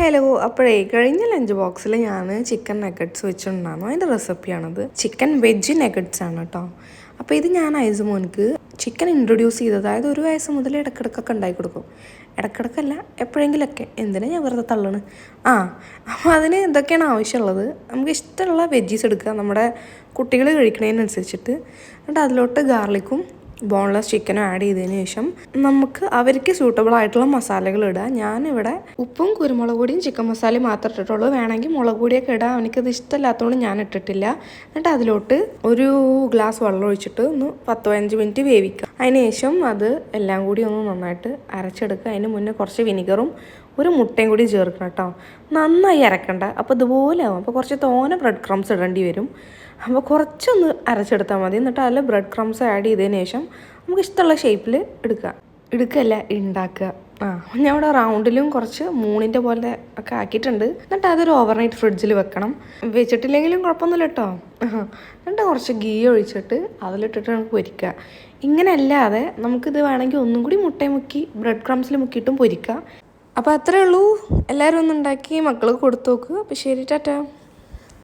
Hello അപ്പോഴേ കഴിഞ്ഞ lunch ബോക്സിൽ ഞാൻ ചിക്കൻ നെഗറ്റ്സ് വെച്ചിട്ടുണ്ടായിരുന്നു അതിന്റെ റെസിപ്പിയാണത് ചിക്കൻ വെജ് നെഗറ്റ്സ് ആണ് കേട്ടോ അപ്പോൾ ഇത് ഞാൻ ഐസുമോനിക്ക് ചിക്കൻ ഇൻട്രൊഡ്യൂസ് ചെയ്തത്. അതായത് ഒരു വയസ്സ് മുതൽ ഇടക്കിടക്കൊക്കെ ഉണ്ടാക്കി കൊടുക്കും. ഇടക്കിടക്കല്ല എപ്പോഴെങ്കിലൊക്കെ. എന്തിനാ ഞാൻ വെറുതെ തള്ളണ്? ആ അപ്പോൾ അതിന് എന്തൊക്കെയാണ് ആവശ്യമുള്ളത്? നമുക്ക് ഇഷ്ടമുള്ള വെജീസ് എടുക്കുക നമ്മുടെ കുട്ടികൾ കഴിക്കുന്നതിനനുസരിച്ചിട്ട് എന്നിട്ട് അതിലോട്ട് ഗാർലിക്കും ബോൺലെസ് ചിക്കനും ആഡ് ചെയ്തതിന് ശേഷം നമുക്ക് അവർക്ക് സ്യൂട്ടബിൾ ആയിട്ടുള്ള മസാലകൾ ഇടുക ഞാനിവിടെ ഉപ്പും കുരുമുളക് പൊടിയും ചിക്കൻ മസാലയും മാത്രം ഇട്ടിട്ടുള്ളൂ. വേണമെങ്കിൽ മുളക് പൊടിയൊക്കെ ഇടാം. എനിക്കത് ഇഷ്ടമില്ലാത്തതുകൊണ്ട് ഞാൻ ഇട്ടിട്ടില്ല. എന്നിട്ട് അതിലോട്ട് ഒരു ഗ്ലാസ് വെള്ളം ഒഴിച്ചിട്ട് ഒന്ന് പത്തോ അഞ്ച് മിനിറ്റ് വേവിക്കുക. അതിന് ശേഷം അത് എല്ലാം കൂടി ഒന്ന് നന്നായിട്ട് അരച്ചെടുക്കുക. അതിന് മുന്നേ കുറച്ച് വിനിഗറും ഒരു മുട്ടയും കൂടി ചേർക്കണം കേട്ടോ. നന്നായി അരക്കണ്ട. അപ്പോൾ ഇതുപോലെ ആവും. അപ്പോൾ കുറച്ച് തോനെ ബ്രെഡ് ക്രംസ് ഇടേണ്ടി വരും. അപ്പോൾ കുറച്ചൊന്ന് അരച്ചെടുത്താൽ മതി. എന്നിട്ട് അതിൽ ബ്രെഡ് ക്രംസ് ആഡ് ചെയ്തതിന് ശേഷം നമുക്ക് ഇഷ്ടമുള്ള ഷേപ്പിൽ എടുക്കുക. എടുക്കല്ല ഉണ്ടാക്കുക ആ ഞാൻ ഇവിടെ റൗണ്ടിലും കുറച്ച് മൂണിന്റെ പോലെ ഒക്കെ ആക്കിയിട്ടുണ്ട്. എന്നിട്ട് അതൊരു ഓവർനൈറ്റ് ഫ്രിഡ്ജിൽ വെക്കണം. വെച്ചിട്ടില്ലെങ്കിലും കുഴപ്പമൊന്നുമില്ല കേട്ടോ. എന്നിട്ട് കുറച്ച് ഗീ ഒഴിച്ചിട്ട് അതിലിട്ടിട്ട് നമുക്ക് പൊരിക്കുക. ഇങ്ങനെ അല്ലാതെ നമുക്കിത് വേണമെങ്കിൽ ഒന്നും കൂടി മുട്ടയും മുക്കി ബ്രെഡ് ക്രംസിൽ മുക്കിയിട്ടും പൊരിക്കുക. അപ്പോൾ അത്രേ ഉള്ളൂ. എല്ലാവരും ഒന്നുണ്ടാക്കി മക്കൾക്ക് കൊടുത്തു നോക്കുക അപ്പോൾ ശരി ടാറ്റാ.